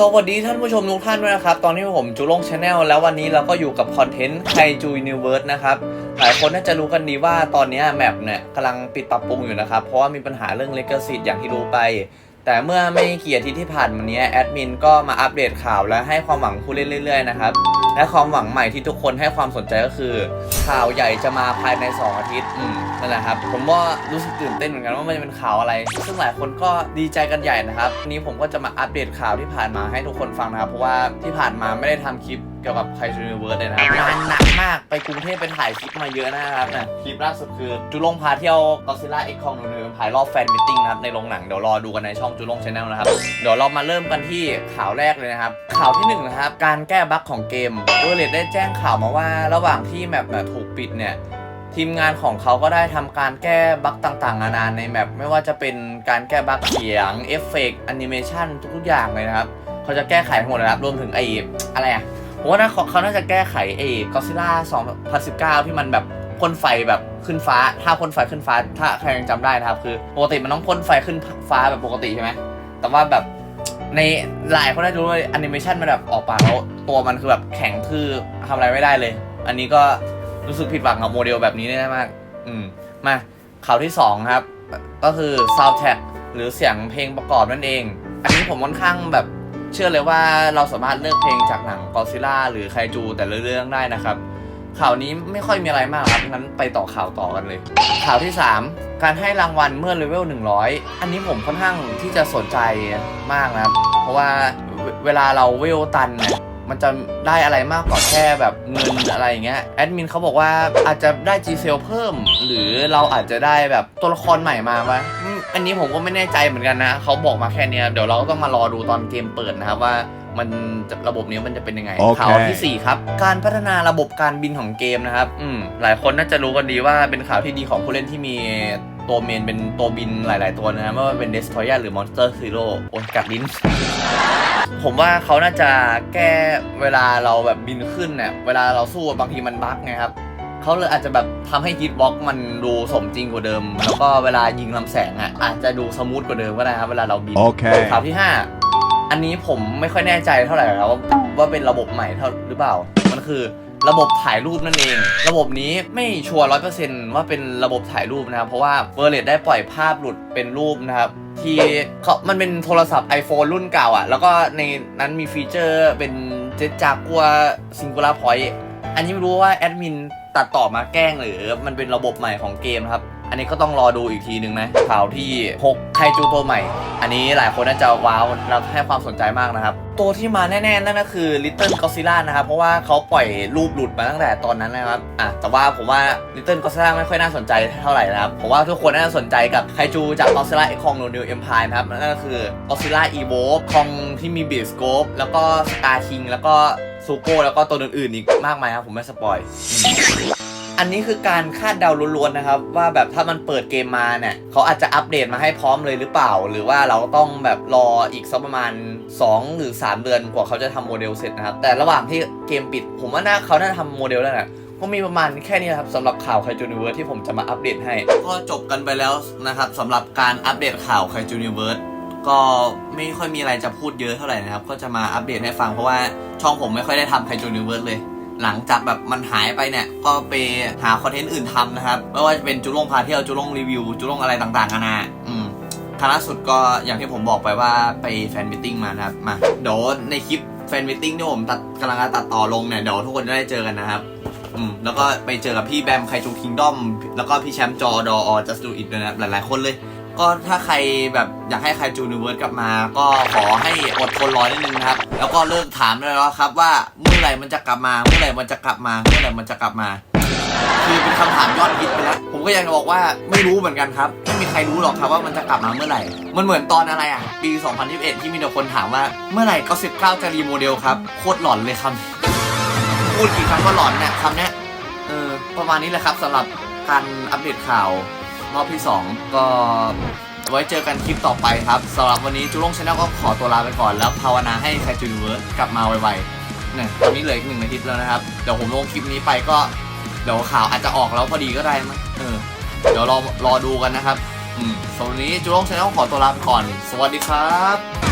สวัสดีท่านผู้ชมทุกท่านด้วยนะครับ ตอนนี้ผมจูลงชาแนลแล้ววันนี้เราก็อยู่กับคอนเทนต์ไคจูนิเวิร์สนะครับ หลายคนน่าจะรู้กันดีว่าตอนนี้แมปเนี่ยกำลังปิดปรับปรุงอยู่นะครับ เพราะว่ามีปัญหาเรื่องเลก a ซิตอย่างที่รู้ไป แต่เมื่อไม่กี่อาทิตย์ที่ผ่านมานี้แอดมินก็มาอัปเดตข่าวและให้ความหวังผู้เล่นเรื่อยๆนะครับ และความหวังใหม่ที่ทุกคนให้ความสนใจก็คือ ข่าวใหญ่จะมาภายใน 2 อาทิตย์นั่นแหละครับ ผมว่ารู้สึกตื่นเต้นเหมือนกันว่ามันจะเป็นข่าวอะไร ซึ่งหลายคนก็ดีใจกันใหญ่นะครับวันนี้ผมก็จะมาอัปเดตข่าวที่ผ่านมาให้ทุกคนฟังนะครับ เพราะว่าที่ผ่านมาไม่ได้ทำคลิป กี่ยวกับไคจูนิเวิร์สเลยนะครับงานหนักมากไปกรุงเทพไปถ่ายคลิปมาเยอะนะครับนะคลิปล่าสุดคือจุลงพาเที่ยวกอซิล่าเอ็กคองนูนิวภายรอบแฟนมิทติ้งนะครับในโรงหนังเดี๋ยวรอดูกันในช่องจุลงชาแนลนะครับเดี๋ยวเรามาเริ่มกันที่ข่าวแรกเลยนะครับ ข่าวที่หนึ่งนะครับการแก้บั๊กของเกมเวอร์เลได้แจ้งข่าวมาว่าระหว่างที่แมปเนี่ยถูกปิดเนี่ยทีมงานของเขาก็ได้ทำการแก้บั๊กต่างๆนานาในแมปไม่ว่าจะเป็นการแก้บั๊กเสียงเอฟเฟกต์แอนิเมชันทุกๆอย่างเลยนะครับ เขาจะแก้ไขทั้งหมดเลยนะครับรวมถึงไอ้อะไรอะ ผมว่านะเขาเขาน่าจะแก้ไขไอ้ก็ซิล่า2019ที่มันแบบพ่นไฟแบบขึ้นฟ้า ถ้าพ่นไฟขึ้นฟ้า ถ้าใครยังจำได้นะครับ คือปกติมันต้องพ่นไฟขึ้นฟ้าแบบปกติใช่ไหม แต่ว่าแบบในหลายคนน่าจะรู้ว่าแอนิเมชันมันแบบออกปากแล้วตัวมันคือแบบแข็งคือทำอะไรไม่ได้เลย อันนี้ก็รู้สึกผิดหวังกับโมเดลแบบนี้แน่มาก อืม มาข่าวที่2ครับ ก็คือ soundtrack หรือเสียงเพลงประกอบนั่นเอง อันนี้ผมค่อนข้างแบบ เชื่อเลยว่าเราสามารถเลือกเพลงจากหนังกอซิล่าหรือไคจูแต่ละเรื่องได้นะครับ ข่าวนี้ไม่ค่อยมีอะไรมากครับงั้นไปต่อข่าวต่อกันเลย ข่าวที่ 3 การให้รางวัลเมื่อเลเวล100 อันนี้ผมค่อนข้างที่จะสนใจมากนะครับ เพราะว่าเวเวลาเราเวลตันเนี่ยมันจะได้อะไรมากกว่าแค่แบบเงินอะไรอย่างเงี้ยแอดมินเขาบอกว่าอาจจะได้ G เซลเพิ่ม หรือเราอาจจะได้แบบตัวละครใหม่มาวะ อืมอันนี้ผมก็ไม่แน่ใจเหมือนกันนะเขาบอกมาแค่เนี้ยเดี๋ยวเราก็ต้องมารอดูตอนเกมเปิดนะครับว่ามันจะระบบนี้มันจะเป็นยังไงโอเคข่าวที่ 4 ครับ การพัฒนาระบบการบินของเกมนะครับอืมหลายคนน่าจะรู้กันดีว่าเป็นข่าวที่ดีของผู้เล่นที่มีตัวเมนเป็นตัวบินหลาย ๆ ตัวนะครับไม่ว่าเป็น Destroyer หรือ Monster Zero โอ้ยกัดลิ้น ผมว่าเขาน่าจะแก้เวลาเราแบบบินขึ้นเนี่ยเวลาเราสู้บางทีมันบั๊กไงครับ เขาเลยอาจจะแบบทำให้ฮิตบ็อกมันดูสมจริงกว่าเดิม แล้วก็เวลายิงลำแสงอะอาจจะดูสมูทกว่าเดิมก็ได้ครับเวลาเราบินโอเคข่าวที่ 5 อันนี้ผมไม่ค่อยแน่ใจเท่าไหร่ครับว่าว่าเป็นระบบใหม่เท่าหรือเปล่า มันคือระบบถ่ายรูปนั่นเอง ระบบนี้ไม่ชัวร์ร้อยเปอร์เซ็นต์ว่าเป็นระบบถ่ายรูปนะครับ เพราะว่าเวอร์เลได้ปล่อยภาพหลุดเป็นรูปนะครับ ที่เขามันเป็นโทรศัพท์ iPhone รุ่นเก่าอะ แล้วก็ในนั้นมีฟีเจอร์เป็นเจ็ตจากัวซิงคูล่าพอยต์ อันนี้ไม่รู้ว่าแอดมินตัดต่อมาแกล้งหรือมันเป็นระบบใหม่ของเกมนะครับ อันนี้ก็ต้องรอดูอีกทีหนึ่งนะข่าวที่6ไคจูตัวใหม่ อันนี้หลายคนน่าจะว้าวแล้วให้ความสนใจมากนะครับ ตัวที่มาแน่ๆนั่นก็คือ Little Godzilla นะครับ เพราะว่าเขาปล่อยรูปหลุดมาตั้งแต่ตอนนั้นนะครับอะแต่ว่าผมว่า Little Godzilla ไม่ค่อยน่าสนใจเท่าไหร่นะครับผมว่าทุกคนน่าจะสนใจกับไคจูจาก Godzilla X Kong No New Empire นะครับนั่นก็คือ Godzilla Evolve คองที่มี Beast Scope แล้วก็ Star King แล้วก็ ซูโก้แล้วก็ตัวอื่นๆอีกมากมายครับผมไม่สปอยอันนี้คือการคาดเดาล้วนๆนะครับ ว่าแบบถ้ามันเปิดเกมมาเนี่ยเขาอาจจะอัปเดตมาให้พร้อมเลยหรือเปล่า หรือว่าเราต้องแบบรออีกสักประมาณ 2 หรือ 3 เดือนกว่าเขาจะทำโมเดลเสร็จนะครับ แต่ระหว่างที่เกมปิด ผมว่าน่าเขาน่าทำโมเดลแล้วนะก็มีประมาณแค่นี้นะครับสำหรับข่าวไคจูนิเวิร์สที่ผมจะมาอัปเดตให้ ก็จบกันไปแล้วนะครับสำหรับการอัปเดตข่าวไคจูนิเวิร์ส ก็ไม่ค่อยมีอะไรจะพูดเยอะเท่าไหร่นะครับ ก็จะมาอัปเดตให้ฟังเพราะว่าช่องผมไม่ค่อยได้ทำไคจูนิเวิร์สเลย หลังจากแบบมันหายไปเนี่ย ก็ไปหาคอนเทนต์อื่นทำนะครับ ไม่ว่าจะเป็นจุลงพาเที่ยวจุลงรีวิว จุลงอะไรต่างๆกันานะอืมครั้งล่าสุดก็อย่างที่ผมบอกไปว่าไปแฟนมิทติ้งมานะครับ มาเดี๋ยวในคลิปแฟนมิทติ้งที่ผมตัดกำลังจะตัดต่อลงเนี่ยเดี๋ยวทุกคนจะได้เจอกันนะครับอืมแล้วก็ไปเจอกับพี่แบมไคจูคิงด้อมแล้วก็พี่แชมป์จอดออ just do it ด้วยนะครับหลายๆคนเลย ก็ถ้าใครแบบอยากให้ใครจูนิเวิร์สกลับมา ก็ขอให้อดทนรอนิดนึงนะครับ แล้วก็เลิกถามเลยแล้วครับว่าเมื่อไหร่มันจะกลับมา เมื่อไหร่มันจะกลับมา เมื่อไหร่มันจะกลับมา คือเป็นคำถามยอดฮิตไปแล้ว ผมก็อยากจะบอกว่าไม่รู้เหมือนกันครับ ไม่มีใครรู้หรอกครับว่ามันจะกลับมาเมื่อไหร่ มันเหมือนตอนอะไรอะ ปี 2021 ที่มีแต่คนถามว่าเมื่อไหร่ก็19จะรีโมเดลครับ โคตรหลอนเลยคำพูดกี่ครั้งก็หลอนเนี่ยคำเนี้ยเออประมาณนี้แหละครับสำหรับการอัปเดตข่าว รอบที่ 2 ก็ไว้เจอกันคลิปต่อไปครับสำหรับวันนี้จุลงชาแนลก็ขอตัวลาไปก่อน แล้วภาวนาให้ไคจูนเวิร์สกลับมาไวๆเนี่ยตอนนี้เหลืออีกหนึ่งอาทิตย์แล้วนะครับ เดี๋ยวผมลงคลิปนี้ไปก็เดี๋ยวข่าวอาจจะออกแล้วพอดีก็ได้มั้งเออเดี๋ยวรอรอดูกันนะครับ อืมสำหรับวันนี้จุลงชาแนลขอตัวลาไปก่อน สวัสดีครับ